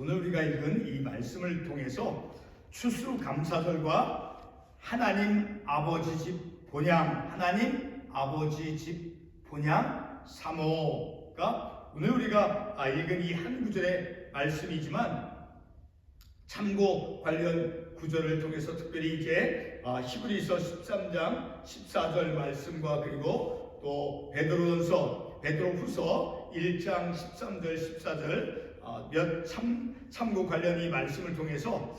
오늘 우리가 읽은 이 말씀을 통해서 추수감사절과 하나님 아버지 집 본향, 하나님 아버지 집 본향 사모가 오늘 우리가 아, 읽은 이 한 구절의 말씀이지만 참고 관련 구절을 통해서 특별히 이제 아, 히브리서 13장 14절 말씀과 그리고 또 베드로전서 베드로후서 1장 13절 14절 아, 몇 참, 참고 관련 이 말씀을 통해서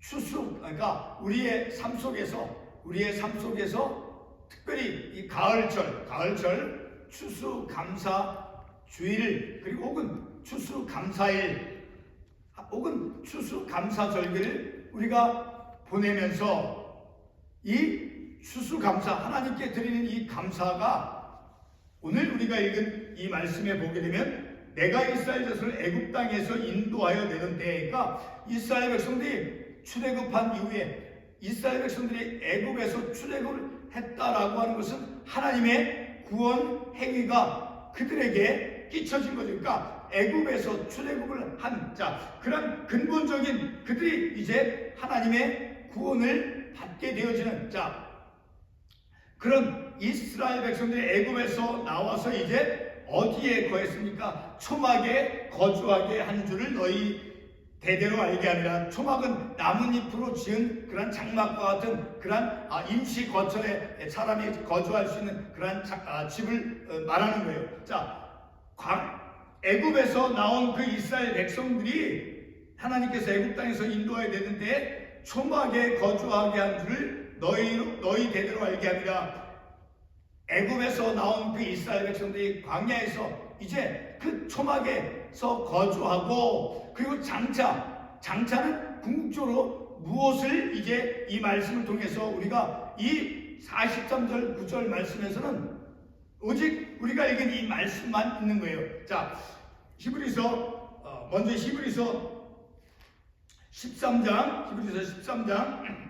추수 그러니까 우리의 삶 속에서 우리의 삶 속에서 특별히 이 가을철 가을철 추수 감사 주일 그리고 혹은 추수 감사일 혹은 추수 감사 절기를 우리가 보내면서 이 추수 감사 하나님께 드리는 이 감사가 오늘 우리가 읽은 이 말씀에 보게 되면 내가 이스라엘 자손을 애굽 땅에서 인도하여 내던 때가 이스라엘 백성들이 출애굽한 이후에 이스라엘 백성들이 애굽에서 출애굽을 했다라고 하는 것은 하나님의 구원 행위가 그들에게 끼쳐진 거죠. 그러니까 애굽에서 출애굽을 한 자, 그런 근본적인 그들이 이제 하나님의 구원을 받게 되어지는 자, 그런 이스라엘 백성들이 애굽에서 나와서 이제 어디에 거했습니까? 초막에 거주하게 한 줄을 너희 대대로 알게 하니라 초막은 나뭇잎으로 지은 그런 장막과 같은 그런 아, 임시 거처에 사람이 거주할 수 있는 그런 자- 아, 집을 어, 말하는 거예요. 자, 광- 애굽에서 나온 그 이스라엘 백성들이 하나님께서 애굽 땅에서 인도해야 되는데 초막에 거주하게 한 줄을 너희 너희 대대로 알게 하니라 애굽에서 나온 그 이스라엘 백성들이 광야에서 이제 그 초막에서 거주하고 그리고 장차 장차는 궁극적으로 무엇을 이제 이 말씀을 통해서 우리가 이 43절 9절 말씀에서는 오직 우리가 읽은 이 말씀만 있는 거예요. 자, 히브리서 어, 먼저 히브리서 13장 히브리서 13장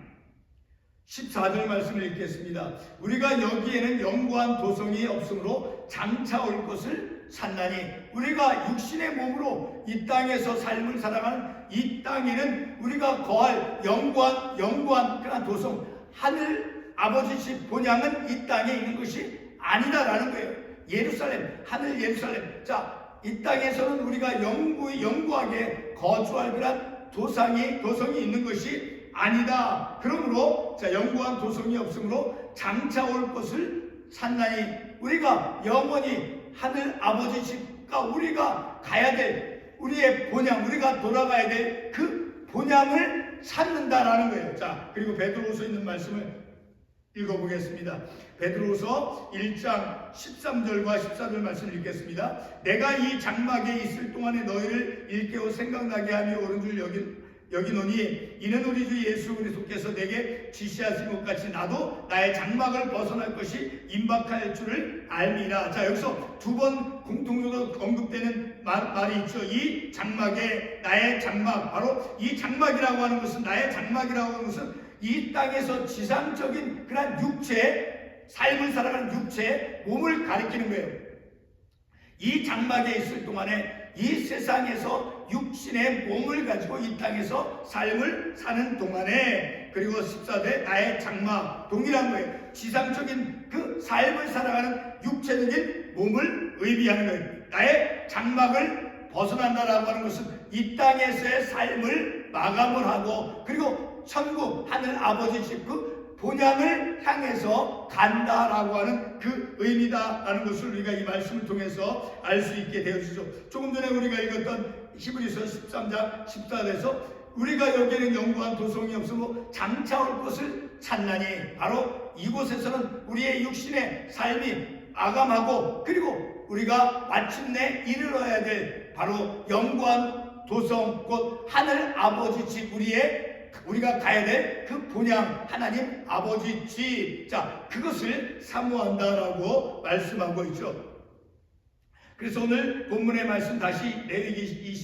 14절 말씀을 읽겠습니다. 우리가 여기에는 영구한 도성이 없으므로 장차 올 것을 산나니 우리가 육신의 몸으로 이 땅에서 삶을 살아가는 이 땅에는 우리가 거할 영구한 영구한 그런 도성 하늘 아버지 집 본향은 이 땅에 있는 것이 아니다라는 거예요. 예루살렘 하늘 예루살렘 자이 땅에서는 우리가 영구 영구하게 거주할 그런 도상이 도성이 있는 것이 아니다. 그러므로 자 영구한 도성이 없으므로 장차 올 것을 산나니 우리가 영원히 하늘 아버지 집과 우리가 가야 될 우리의 본향 우리가 돌아가야 될 그 본향을 찾는다라는 거예요. 자 그리고 베드로서 있는 말씀을 읽어보겠습니다. 베드로서 1장 13절과 14절 말씀을 읽겠습니다. 내가 이 장막에 있을 동안에 너희를 일깨워 생각나게 하며 옳은 줄 여긴 여기노니 이는 우리 주 예수 그리스도께서 내게 지시하신 것 같이 나도 나의 장막을 벗어날 것이 임박할 줄을 알미라. 자 여기서 두 번 공통적으로 언급되는 말, 말이 있죠. 이 장막에 나의 장막 바로 이 장막이라고 하는 것은 나의 장막이라고 하는 것은 이 땅에서 지상적인 그런 육체 삶을 살아가는 육체 몸을 가리키는 거예요. 이 장막에 있을 동안에 이 세상에서 육신의 몸을 가지고 이 땅에서 삶을 사는 동안에 그리고 14대 나의 장막 동일한 거예요. 지상적인 그 삶을 살아가는 육체적인 몸을 의미하는 거예요. 나의 장막을 벗어난다라고 하는 것은 이 땅에서의 삶을 마감을 하고 그리고 천국 하늘 아버지 집그 본향을 향해서 간다라고 하는 그 의미다라는 것을 우리가 이 말씀을 통해서 알 수 있게 되어지죠. 조금 전에 우리가 읽었던 히브리서 13장 14절에서 우리가 여기에는 영구한 도성이 없으므로 장차 올 것을 찾나니 바로 이곳에서는 우리의 육신의 삶이 아감하고 그리고 우리가 마침내 이르러야 될 바로 영구한 도성 곧 하늘 아버지 집 우리의 우리가 가야 될 그 본향 하나님 아버지 집. 자, 그것을 사모한다라고 말씀하고 있죠. 그래서 오늘 본문의 말씀 다시 레위기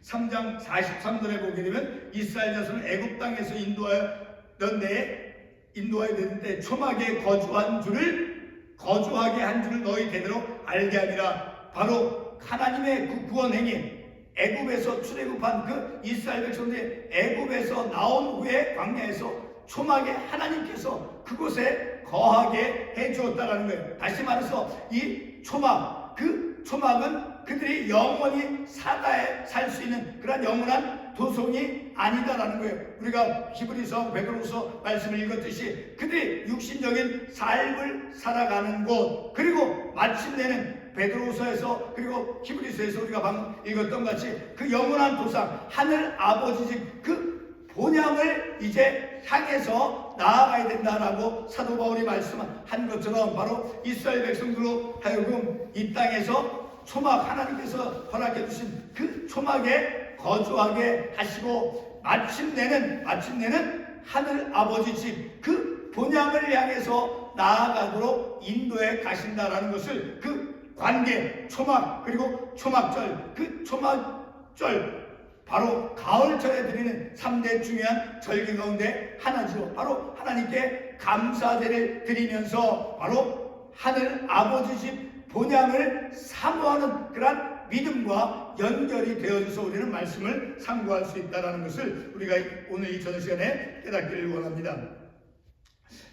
23장 43절에 보게 되면 이스라엘 자손을 애굽 땅에서 인도하던 데 인도하여 되는데 초막에 거주한 줄을 거주하게 한 줄을 너희 대대로 알게 하니라 바로 하나님의 그 구원 행위 애굽에서 출애굽한 그 이스라엘 백성들이 애굽에서 나온 후에 광야에서 초막에 하나님께서 그곳에 거하게 해 주었다라는 거예요. 다시 말해서 이 초막 그 초막은 그들이 영원히 살아야 살수 있는 그런 영원한 도성이 아니다라는 거예요. 우리가 히브리서 베드로서 말씀을 읽었듯이 그들이 육신적인 삶을 살아가는 곳 그리고 마침내는 베드로서에서 그리고 히브리서에서 우리가 방금 읽었던 같이 그 영원한 도상 하늘 아버지 집 그 본향을 이제 향해서 나아가야 된다라고 사도 바울이 말씀한 것처럼 바로 이스라엘 백성들로 하여금 이 땅에서 초막 하나님께서 허락해 주신 그 초막에 거주하게 하시고 마침내는 마침내는 하늘 아버지 집 그 본향을 향해서 나아가도록 인도해 가신다라는 것을 그 관계 초막 그리고 초막절 그 초막절 바로 가을절에 드리는 3대 중요한 절기 가운데 하나죠. 바로 하나님께 감사제를 드리면서 바로 하늘 아버지 집 본향을 사모하는 그러한 믿음과 연결이 되어져서 우리는 말씀을 상고할 수 있다는 것을 우리가 오늘 이전 시간에 깨닫기를 원합니다.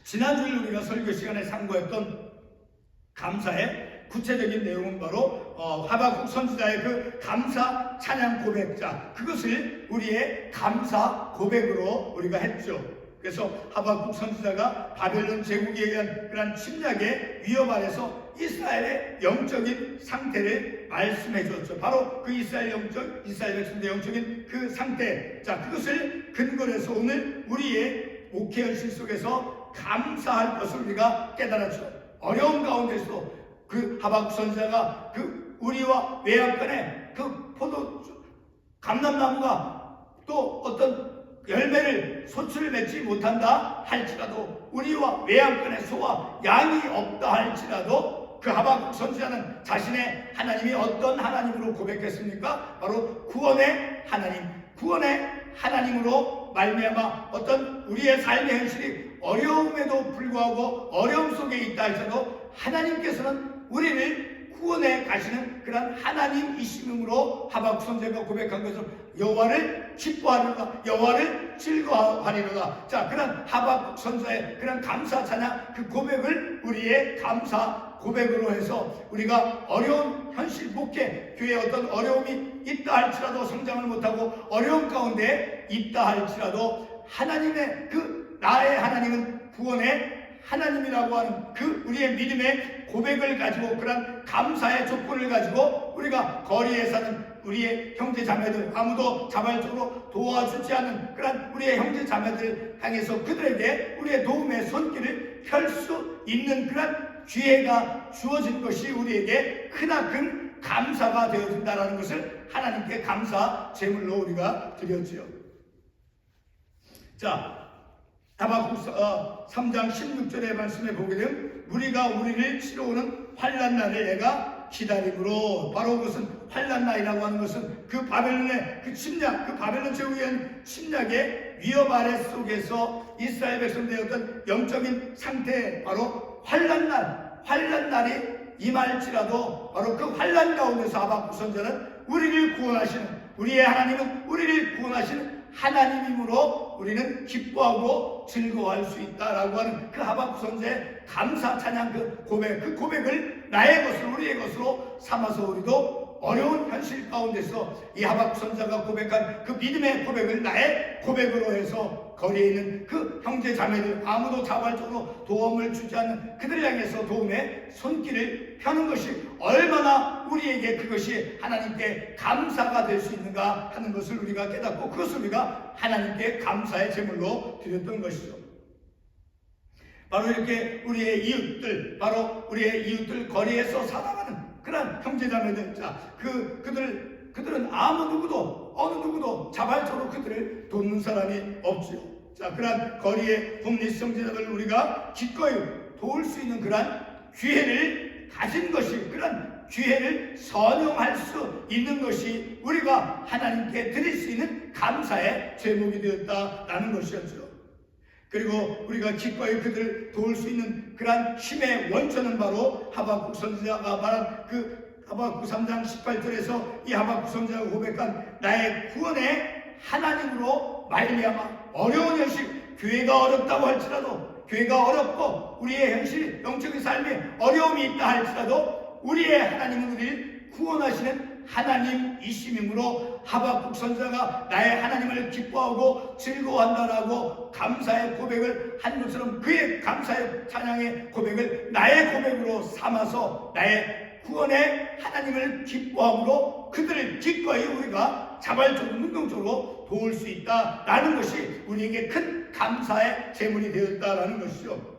지난주에 우리가 설교 시간에 상고했던 감사의 구체적인 내용은 바로 어, 하박국 선지자의 그 감사 찬양 고백자 그것을 우리의 감사 고백으로 우리가 했죠. 그래서 하박국 선지자가 바벨론 제국에 의한 그런 침략의 위협 아래서 이스라엘의 영적인 상태를 말씀해 주었죠. 바로 그 이스라엘 영적 이스라엘 백성들의 영적인 그 상태. 자, 그것을 근거로 해서 오늘 우리의 목회 현실 속에서 감사할 것을 우리가 깨달았죠. 어려운 가운데서도 그 하박국 선지자가 그 우리와 외양간에 그 포도 감람나무가 또 어떤 열매를 소출을 맺지 못한다 할지라도 우리와 외양간에 소와 양이 없다 할지라도 그 하박국 선지자는 자신의 하나님이 어떤 하나님으로 고백했습니까? 바로 구원의 하나님, 구원의 하나님으로 말미암아 어떤 우리의 삶의 현실이 어려움에도 불구하고 어려움 속에 있다 할지라도 하나님께서는 우리를 구원해 가시는 그런 하나님이심으로 하박국 선생가 고백한 것처럼 여호와를 기뻐하리로다 여호와를 즐거워하리로다. 자 그런 하박국 선사의 그런 감사 찬양 그 고백을 우리의 감사 고백으로 해서 우리가 어려운 현실 목회 교회에 어떤 어려움이 있다 할지라도 성장을 못하고 어려움 가운데 있다 할지라도 하나님의 그 나의 하나님은 구원의 하나님이라고 하는 그 우리의 믿음의 고백을 가지고 그런 감사의 조건을 가지고 우리가 거리에 사는 우리의 형제 자매들 아무도 자발적으로 도와주지 않는 그런 우리의 형제 자매들 향해서 그들에게 우리의 도움의 손길을 펼 수 있는 그런 기회가 주어진 것이 우리에게 크나큰 감사가 되어진다는 것을 하나님께 감사 제물로 우리가 드렸지요. 자, 하박국 어, 3장 16절의 말씀에 보게 되면 우리가 우리를 치러오는 환란 날을 내가 기다림으로. 바로 그것은 환란 날이라고 하는 것은 그 바벨론의 그 침략 그 바벨론 제국에 의한 침략의 위협 아래 속에서 이스라엘 백성들의 영적인 상태 바로 환란 날 환란 날이 임할지라도 바로 그 환란 가운데서 하박국 선자는 우리를 구원하시는 우리의 하나님은 우리를 구원하시는 하나님이므로 우리는 기뻐하고 즐거워할 수 있다라고 하는 그 하박국 선생의 감사 찬양 그 고백 그 고백을 나의 것으로 우리의 것으로 삼아서 우리도 어려운 현실 가운데서 이 하박국 선자가 고백한 그 믿음의 고백을 나의 고백으로 해서 거리에 있는 그 형제 자매들 아무도 자발적으로 도움을 주지 않는 그들 향해서 도움의 손길을 펴는 것이 얼마나 우리에게 그것이 하나님께 감사가 될 수 있는가 하는 것을 우리가 깨닫고 그것을 우리가 하나님께 감사의 제물로 드렸던 것이죠. 바로 이렇게 우리의 이웃들, 바로 우리의 이웃들 거리에서 살아가는 그런 형제자매들, 자, 그 그들 그들은 아무 누구도 어느 누구도 자발적으로 그들을 돕는 사람이 없지요. 자, 그런 거리의 홈리스 형제자들 우리가 기꺼이 도울 수 있는 그런 기회를 가진 것이 그런 기회를 선용할 수 있는 것이 우리가 하나님께 드릴 수 있는 감사의 제목이 되었다라는 것이었죠. 그리고 우리가 기꺼이 그들을 도울 수 있는 그러한 힘의 원천은 바로 하박국 선지자가 말한 그 하박국 3장 18절에서 이 하박국 선자가 고백한 나의 구원의 하나님으로 말미암아 어려운 현실 교회가 어렵다고 할지라도 교회가 어렵고 우리의 현실 영적인 삶에 어려움이 있다 할지라도 우리의 하나님은 우리를 구원하시는 하나님이심이므로 하박국 선자가 나의 하나님을 기뻐하고 즐거워한다라고 감사의 고백을 한 것처럼 그의 감사의 찬양의 고백을 나의 고백으로 삼아서 나의 구원의 하나님을 기뻐함으로 그들을 기꺼이 우리가 자발적으로 능동적으로 도울 수 있다라는 것이 우리에게 큰 감사의 제물이 되었다라는 것이죠.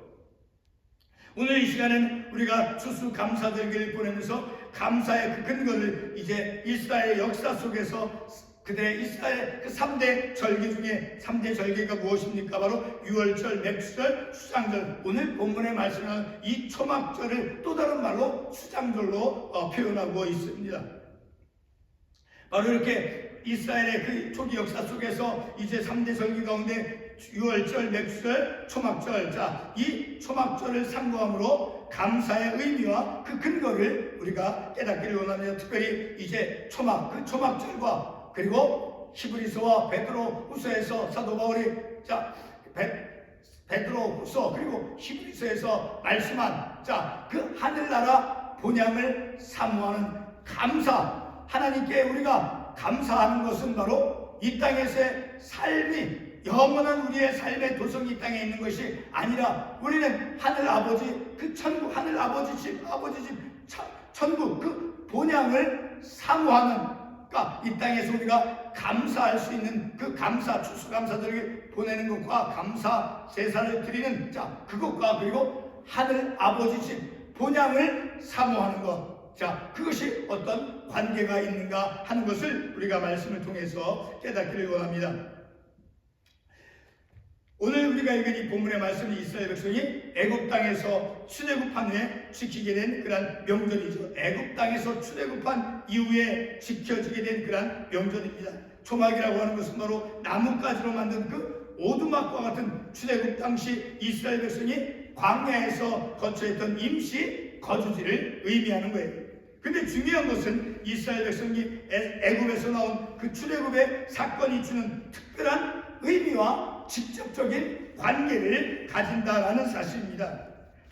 오늘 이 시간은 우리가 추수 감사절기를 보내면서 감사의 그 근거를 이제 이스라엘 역사 속에서 그들의 이스라엘 그 3대 절기 중에 3대 절기가 무엇입니까? 바로 유월절, 맥주절, 수장절. 오늘 본문에 말씀하는 이 초막절을 또 다른 말로 수장절로 어, 표현하고 있습니다. 바로 이렇게 이스라엘의 그 초기 역사 속에서 이제 3대 절기 가운데 유월절, 맥주절, 초막절. 자, 이 초막절을 상고함으로 감사의 의미와 그 근거를 우리가 깨닫기를 원합니다. 특별히 이제 초막, 그 초막절과 그리고 히브리서와 베드로 후서에서 사도 바울이 자, 베, 베드로 후서 그리고 히브리서에서 말씀한 자, 그 하늘나라 본향을 사모하는 감사 하나님께 우리가 감사하는 것은 바로 이 땅에서의 삶이 영원한 우리의 삶의 도성이 이 땅에 있는 것이 아니라 우리는 하늘 아버지 그 천국 하늘 아버지 집 아버지 집 천- 천국 그 본향을 사모하는 그러니까 이 땅에서 우리가 감사할 수 있는 그 감사 추수감사들을 보내는 것과 감사 제사를 드리는 자 그것과 그리고 하늘 아버지 집 본향을 사모하는 것 자, 그것이 어떤 관계가 있는가 하는 것을 우리가 말씀을 통해서 깨닫기를 원합니다. 오늘 우리가 읽은 이 본문의 말씀이 이스라엘 백성이 애굽 땅에서 출애굽한 후에 지키게 된 그러한 명절이죠. 애굽 땅에서 출애굽한 이후에 지켜지게 된 그러한 명절입니다. 초막이라고 하는 것은 바로 나뭇가지로 만든 그 오두막과 같은 출애굽 당시 이스라엘 백성이 광야에서 거처했던 임시 거주지를 의미하는 거예요. 근데 중요한 것은 이스라엘 백성이 애- 애굽에서 나온 그 출애굽의 사건이 주는 특별한 의미와 직접적인 관계를 가진다라는 사실입니다.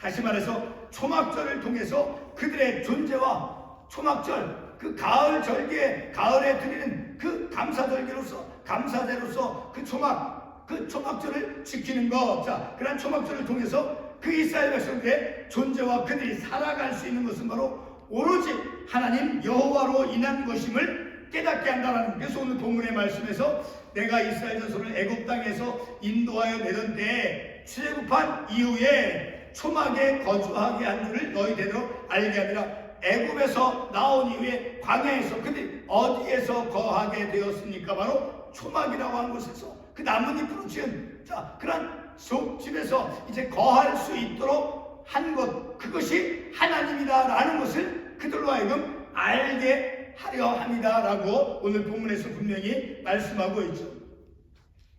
다시 말해서 초막절을 통해서 그들의 존재와 초막절 그 가을 절기에 가을에 드리는 그 감사절기로서 감사제로서 그 초막 그 초막절을 지키는 것. 자, 그런 초막절을 통해서 그 이스라엘 백성들의 존재와 그들이 살아갈 수 있는 것은 바로 오로지 하나님 여호와로 인한 것임을 깨닫게 한다는 그래서 오늘 본문의 말씀에서 내가 이스라엘 자손을 애굽 땅에서 인도하여 내던 때에 출애굽한 이후에 초막에 거주하게 한 줄을 너희 대로 알게 하니라 애굽에서 나온 이후에 광야에서 그들이 어디에서 거하게 되었습니까? 바로 초막이라고 하는 곳에서 그 나뭇잎으로 지은 자 그런 속집에서 이제 거할 수 있도록 한 것 그것이 하나님이다라는 것을 그들로 하여금 알게 하려 합니다라고 오늘 본문에서 분명히 말씀하고 있죠.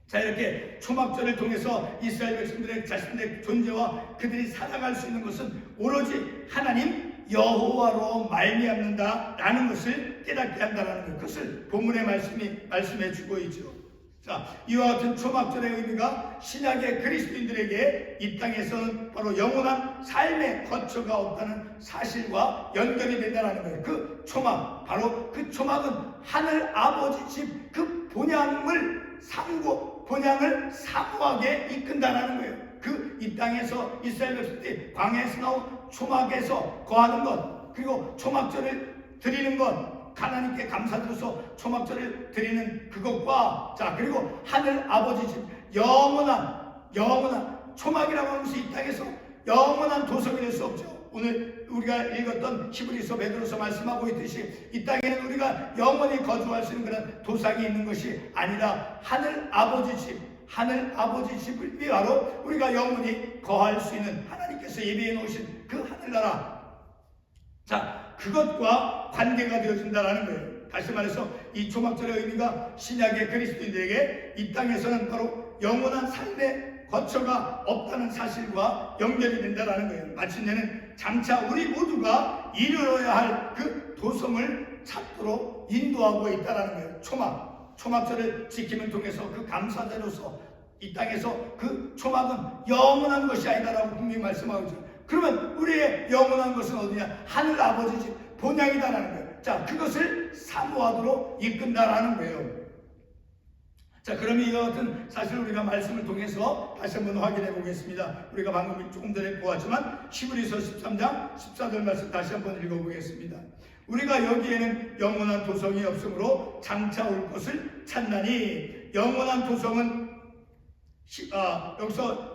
자 이렇게 초막절을 통해서 이스라엘 백성들의 자신들의 존재와 그들이 살아갈 수 있는 것은 오로지 하나님 여호와로 말미암는다라는 것을 깨닫게 한다라는 것. 그것을 본문의 말씀이 말씀해 주고 있죠. 자, 이와 같은 초막절의 의미가 신약의 그리스도인들에게 이 땅에서는 바로 영원한 삶의 거처가 없다는 사실과 연결이 된다는 거예요. 그 초막, 바로 그 초막은 하늘 아버지 집 그 본향을 상고 본향을 사모하게 이끈다는 거예요. 그 이 땅에서 이스라엘 백성들이 광야에서 나온 초막에서 거하는 것, 그리고 초막절을 드리는 것, 하나님께 감사드려서 초막절을 드리는 그것과 자 그리고 하늘 아버지 집 영원한 영원한 초막이라고 하는 것이 이 땅에서 영원한 도성이 될 수 없죠. 오늘 우리가 읽었던 히브리서 베드로서 말씀하고 있듯이 이 땅에는 우리가 영원히 거주할 수 있는 그런 도상이 있는 것이 아니라 하늘 아버지 집 하늘 아버지 집을 위하러 우리가 영원히 거할 수 있는 하나님께서 예비해 놓으신 그 하늘나라 자, 그것과 관계가 되어진다라는 거예요. 다시 말해서 이 초막절의 의미가 신약의 그리스도인들에게 이 땅에서는 바로 영원한 삶의 거처가 없다는 사실과 연결이 된다라는 거예요. 마침내는 장차 우리 모두가 이르러야 할 그 도성을 찾도록 인도하고 있다라는 거예요. 초막, 초막절을 지킴을 통해서 그 감사자로서 이 땅에서 그 초막은 영원한 것이 아니다라고 분명히 말씀하고 있죠. 그러면 우리의 영원한 것은 어디냐? 하늘 아버지 집 본향이다라는 거예요. 자, 그것을 사모하도록 이끈다라는 거예요. 자, 그러면 이와 같은 사실 우리가 말씀을 통해서 다시 한번 확인해 보겠습니다. 우리가 방금 조금 전에 보았지만 히브리서 13장 14절 말씀 다시 한번 읽어보겠습니다. 우리가 여기에는 영원한 도성이 없으므로 장차 올 것을 찾나니 영원한 도성은 시- 아, 여기서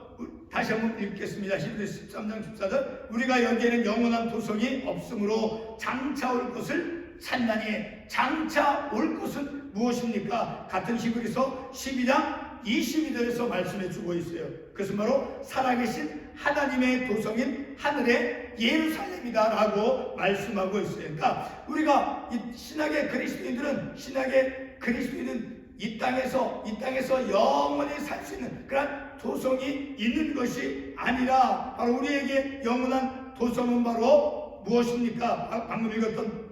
다시 한번 읽겠습니다. 히브리서 13장 14절 우리가 여기에는 영원한 도성이 없으므로 장차 올 것을 찾나니 장차 올 것은 무엇입니까? 같은 히브리서 12장 22절에서 말씀해 주고 있어요. 그것은 바로 살아계신 하나님의 도성인 하늘의 예루살렘이다라고 말씀하고 있어요. 그러니까 우리가 이 신약의 그리스도인들은 신약의 그리스도인은 이 땅에서 이 땅에서 영원히 살 수 있는 그런 도성이 있는 것이 아니라 바로 우리에게 영원한 도성은 바로 무엇입니까? 방- 방금 읽었던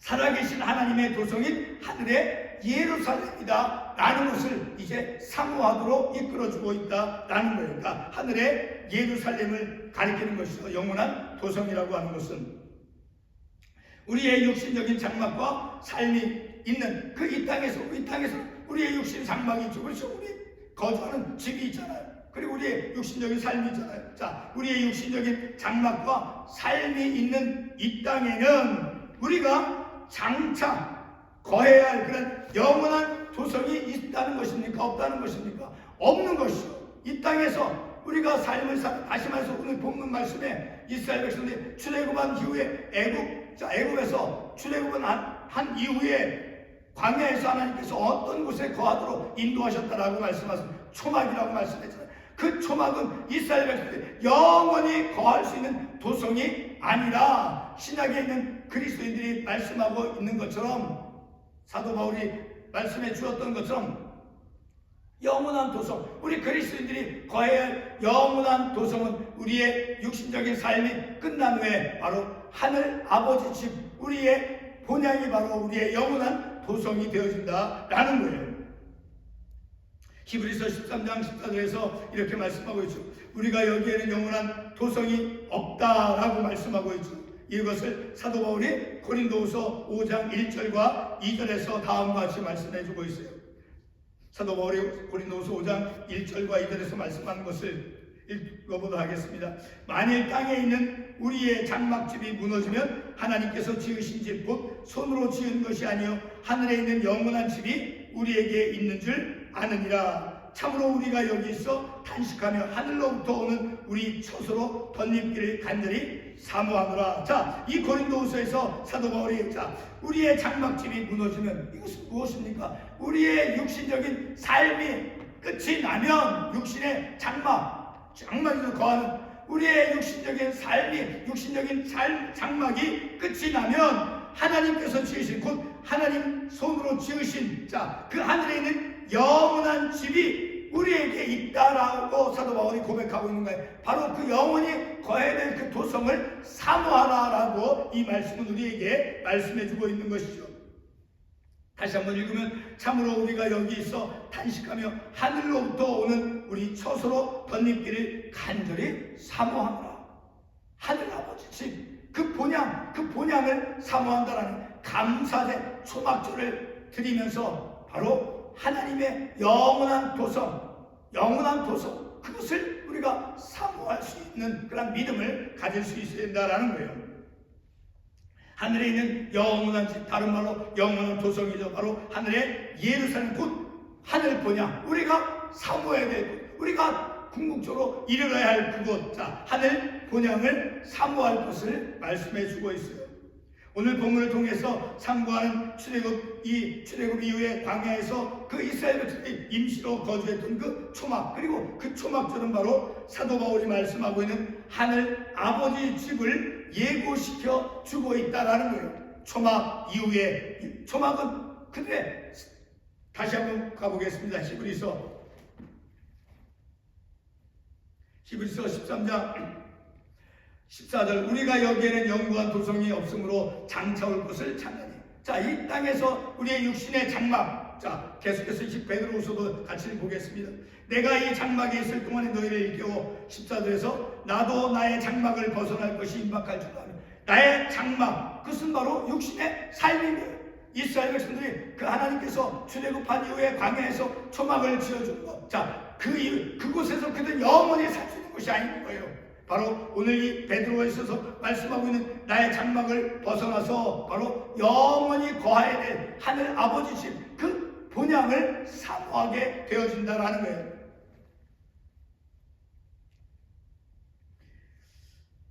살아계신 하나님의 도성인 하늘의 예루살렘이다 라는 것을 이제 사모하도록 이끌어주고 있다 라는 거예요. 그러니까 하늘의 예루살렘을 가리키는 것이죠. 영원한 도성이라고 하는 것은 우리의 육신적인 장막과 삶이 있는 그 이 땅에서 이 땅에서 우리의 육신 장막이 있죠. 그렇죠. 우리 거주하는 집이 있잖아요. 그리고 우리의 육신적인 삶이 있잖아요. 자, 우리의 육신적인 장막과 삶이 있는 이 땅에는 우리가 장차 거해야 할 그런 영원한 도성이 있다는 것입니까? 없다는 것입니까? 없는 것이죠. 이 땅에서 우리가 삶을 사, 다시 말해서 오늘 본문 말씀에 이스라엘 백성들이 출애굽한 이후에 애굽, 자 애굽에서 출애굽은 한, 한 이후에 광야에서 하나님께서 어떤 곳에 거하도록 인도하셨다라고 말씀하신 초막이라고 말씀했잖아요. 그 초막은 이스라엘 백성들이 영원히 거할 수 있는 도성이 아니라 신약에 있는 그리스도인들이 말씀하고 있는 것처럼 사도 바울이 말씀해 주었던 것처럼 영원한 도성, 우리 그리스도인들이 거해야 할 영원한 도성은 우리의 육신적인 삶이 끝난 후에 바로 하늘 아버지 집, 우리의 본향이 바로 우리의 영원한 도성이 되어진다라는 거예요. 히브리서 13장 14절에서 이렇게 말씀하고 있죠. 우리가 여기에는 영원한 도성이 없다라고 말씀하고 있죠. 이것을 사도 바울이 고린도후서 5장 1절과 2절에서 다음과 같이 말씀해 주고 있어요. 사도 바울이 고린도후서 5장 1절과 2절에서 말씀하는 것을 읽어보도록 하겠습니다. 만일 땅에 있는 우리의 장막집이 무너지면 하나님께서 지으신 집 곧 손으로 지은 것이 아니요 하늘에 있는 영원한 집이 우리에게 있는 줄 아느니라. 참으로 우리가 여기 있어 단식하며 하늘로부터 오는 우리 처소로 덧입기를 간절히 사모하노라. 자, 이 고린도후서에서 사도 바울이 자, 우리의 장막집이 무너지면 이것은 무엇입니까? 우리의 육신적인 삶이 끝이 나면 육신의 장막, 장막에서 거하는 우리의 육신적인 삶이 육신적인 삶, 장막이 끝이 나면 하나님께서 지으신 곧 하나님 손으로 지으신 자 그 하늘에 있는 영원한 집이 우리에게 있다라고 사도 바울이 고백하고 있는 거예요. 바로 그 영원히 거해야 될 그 도성을 사모하라라고 이 말씀은 우리에게 말씀해 주고 있는 것이죠. 다시 한번 읽으면 참으로 우리가 여기 있어 단식하며 하늘로부터 오는 우리 처소로 덧입기를 간절히 사모하노라. 하늘 아버지 집 그 본향 그 본향을 사모한다라는 감사의 초막절을 드리면서 바로 하나님의 영원한 도성 영원한 도성 그것을 우리가 사모할 수 있는 그런 믿음을 가질 수 있어야 된다라는 거예요. 하늘에 있는 영원한 집, 다른 말로 영원한 도성이죠. 바로 하늘의 예루살렘 곧 하늘 본향. 우리가 사모해야 될 곳, 우리가 궁극적으로 이르러야 할 그곳, 자 하늘 본향을 사모할 것을 말씀해 주고 있어요. 오늘 본문을 통해서 상고하는 출애굽 이 출애굽 이후에 광야에서 그 이스라엘 백성이 임시로 거주했던 그 초막 그리고 그 초막절은 바로 사도 바울이 말씀하고 있는 하늘 아버지 집을 예고시켜 주고 있다라는 거예요. 초막 이후에 이 초막은 근데 다시 한번 가보겠습니다. 히브리서 히브리서 13장 14절 우리가 여기에는 영구한 도성이 없으므로 장차 올 것을 찾나니 자 이 땅에서 우리의 육신의 장막 자 계속해서 이 베드로후서도 같이 보겠습니다 내가 이 장막에 있을 동안에 너희를 일깨워 14절에서 나도 나의 장막을 벗어날 것이 임박할 줄 아는 나의 장막 그것은 바로 육신의 거예요 이스라엘 백성들이 그 하나님께서 출애굽한 이후에 광야에서 초막을 지어준 것. 자, 그 이유, 그곳에서 그들 영원히 살 수 있는 것이 아닌 거예요. 바로 오늘 이 베드로에 있어서 말씀하고 있는 나의 장막을 벗어나서 바로 영원히 거하야 될 하늘 아버지신 그 본향을 사모하게 되어진다라는 거예요.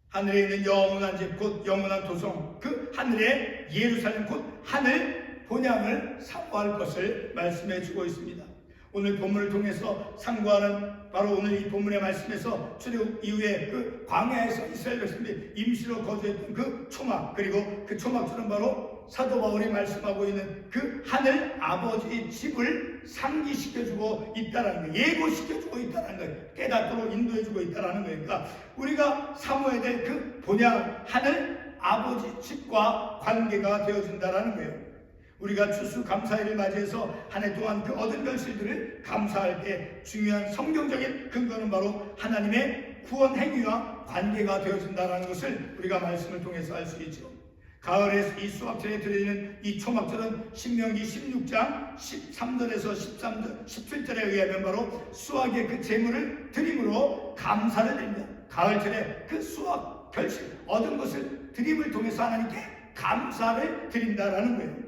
하늘에 있는 영원한 집, 곧 영원한 도성, 그 하늘의 예루살렘, 곧 하늘 본향을 사모할 것을 말씀해 주고 있습니다. 오늘 본문을 통해서 상고하는 바로 오늘 이 본문의 말씀에서 출애굽 이후에 그 광야에서 이스라엘 백성들이 임시로 거주했던 그 초막 그리고 그 초막처럼 바로 사도 바울이 말씀하고 있는 그 하늘 아버지의 집을 상기시켜주고 있다라는 거예요. 예고시켜주고 있다라는 거예요. 깨닫도록 인도해주고 있다라는 거예요. 그러니까 우리가 사모해야 될 그 본향 하늘 아버지 집과 관계가 되어진다라는 거예요. 우리가 추수감사일을 맞이해서 한 해 동안 그 얻은 결실들을 감사할 때 중요한 성경적인 근거는 바로 하나님의 구원 행위와 관계가 되어진다는 것을 우리가 말씀을 통해서 알 수 있죠. 가을에 이 수확절에 드리는 이 초막절은 신명기 16장 13절에서 13절, 17절에 의하면 바로 수확의 그 재물을 드림으로 감사를 드립니다. 가을절에 그 수확 결실 얻은 것을 드림을 통해서 하나님께 감사를 드린다라는 거예요.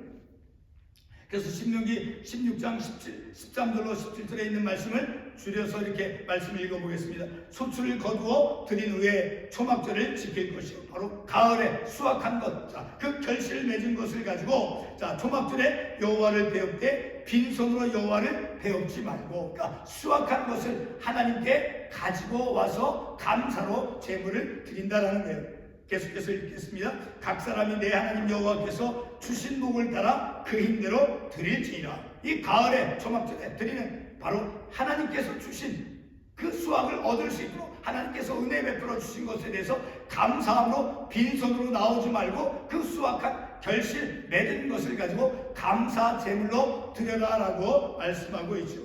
그래서 신명기 16장 17, 13절로 17절에 있는 말씀을 줄여서 이렇게 말씀을 읽어보겠습니다. 소출을 거두어 드린 후에 초막절을 지킬 것이요. 바로 가을에 수확한 것, 자, 그 결실을 맺은 것을 가지고 자 초막절에 여호와를 배울 때 빈손으로 여호와를 배웁지 말고 그러니까 수확한 것을 하나님께 가지고 와서 감사로 제물을 드린다라는 거예요. 계속해서 읽겠습니다. 각 사람이 내 하나님 여호와께서 주신 복을 따라 그 힘대로 드릴지니라. 이 가을에 초막절에 드리는 바로 하나님께서 주신 그 수확을 얻을 수 있도록 하나님께서 은혜 베풀어 주신 것에 대해서 감사함으로 빈손으로 나오지 말고 그 수확한 결실 맺은 것을 가지고 감사 제물로 드려라라고 말씀하고 있죠.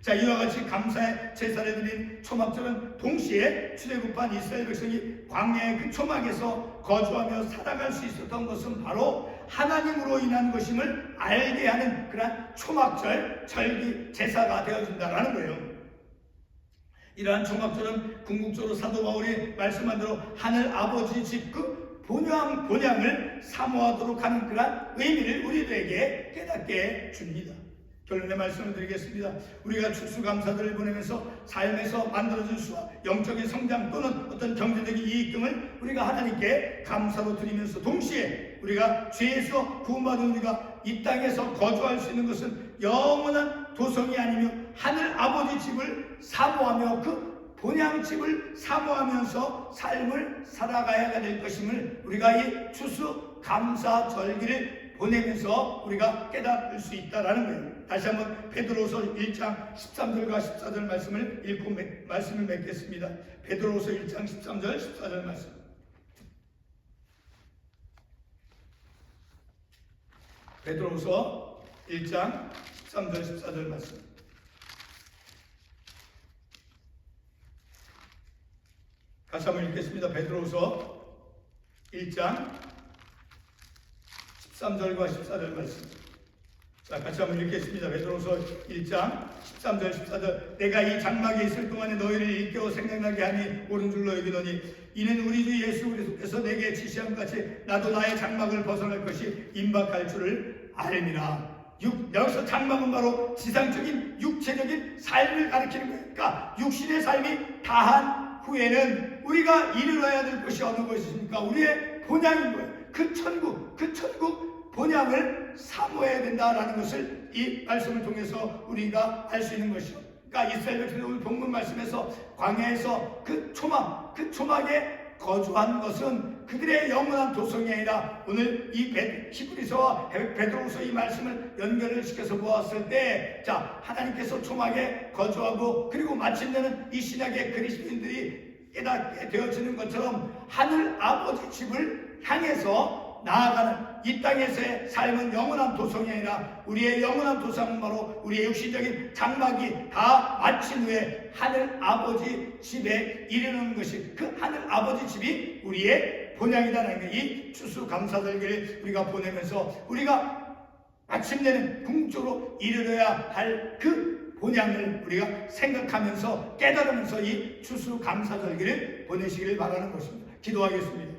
자 이와 같이 감사의 제사를 드린 초막절은 동시에 출애굽한 이스라엘 백성이 광야의 그 초막에서 거주하며 살아갈 수 있었던 것은 바로 하나님으로 인한 것임을 알게 하는 그러한 초막절 절기 제사가 되어진다라는 거예요. 이러한 초막절은 궁극적으로 사도 바울이 말씀한 대로 하늘 아버지 집그 본향 본향을 사모하도록 하는 그러한 의미를 우리들에게 깨닫게 줍니다. 결론의 말씀을 드리겠습니다. 우리가 축수감사들을 보내면서 삶에서 만들어진 수와 영적인 성장 또는 어떤 경제적인 이익 등을 우리가 하나님께 감사로 드리면서 동시에 우리가 죄에서 구원받은 우리가 이 땅에서 거주할 수 있는 것은 영원한 도성이 아니며 하늘 아버지 집을 사모하며 그 본향집을 사모하면서 삶을 살아가야 될 것임을 우리가 이 추수 감사 절기를 보내면서 우리가 깨달을 수 있다라는 거예요. 다시 한번 베드로서 1장 13절과 14절 말씀을 읽고 맺, 말씀을 맺겠습니다. 베드로서 1장 13절 14절 말씀. 베드로서 1장 13절 14절 말씀. 다시 한번 읽겠습니다. 베드로서 1장 13절과 14절 말씀. 자, 같이 한번 읽겠습니다. 베드로서 1장 13절 14절 내가 이 장막에 있을 동안에 너희를 일깨워 생각나게 하니 옳은 줄로 여기노니 이는 우리 주 예수 그리스도께서 내게 지시한 같이 나도 나의 장막을 벗어날 것이 임박할 줄을 알미라. 육, 여기서 장막은 바로 지상적인 육체적인 삶을 가리키는. 그러니까 육신의 삶이 다한 후에는 우리가 이르러야 될 것이 어느 것이십니까? 우리의 본향인 거예요. 그 천국, 그 천국 본향을 사모해야 된다라는 것을 이 말씀을 통해서 우리가 알 수 있는 것이죠. 그러니까 이스라엘 백성들 오늘 본문 말씀에서 광야에서 그 초막, 그 초막에 거주한 것은 그들의 영원한 도성이 아니라 오늘 이 베- 히브리서와 베- 베드로서 이 말씀을 연결을 시켜서 보았을 때, 자 하나님께서 초막에 거주하고 그리고 마침내는 이 신약의 그리스도인들이 깨닫게 되어지는 것처럼 하늘 아버지 집을 향해서 나아가는 이 땅에서의 삶은 영원한 도성이 아니라 우리의 영원한 도성은 바로 우리의 육신적인 장막이 다 마친 후에 하늘 아버지 집에 이르는 것이 그 하늘 아버지 집이 우리의 본향이다라는 게이 추수 감사절기를 우리가 보내면서 우리가 마침내는 궁극적으로 이르러야 할 그 본향을 우리가 생각하면서 깨달으면서 이 추수 감사절기를 보내시기를 바라는 것입니다. 기도하겠습니다.